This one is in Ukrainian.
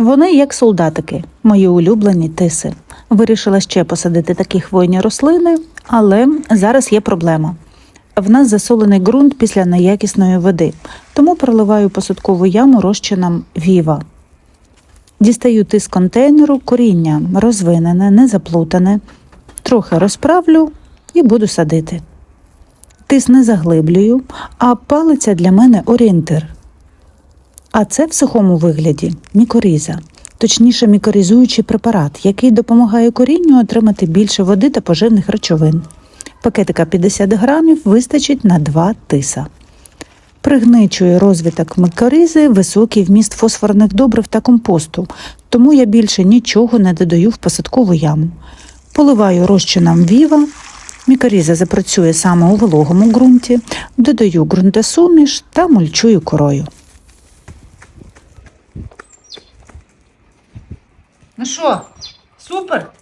Вони як солдатики, мої улюблені тиси. Вирішила ще посадити такі хвойні рослини, але зараз є проблема. В нас засолений ґрунт після неякісної води, тому проливаю посадкову яму розчином віва. Дістаю тис контейнеру, коріння розвинене, не заплутане, трохи розправлю і буду садити. Тис не заглиблюю, а палиця для мене орієнтир. А це в сухому вигляді мікоріза, точніше мікорізуючий препарат, який допомагає корінню отримати більше води та поживних речовин. Пакетика 50 грамів вистачить на 2 тиса. Пригничує розвиток микорізи високий вміст фосфорних добрив та компосту, тому я більше нічого не додаю в посадкову яму. Поливаю розчином віва. Мікоріза запрацює саме у вологому ґрунті, додаю ґрунтосуміш та мульчую корою. Ну що, супер?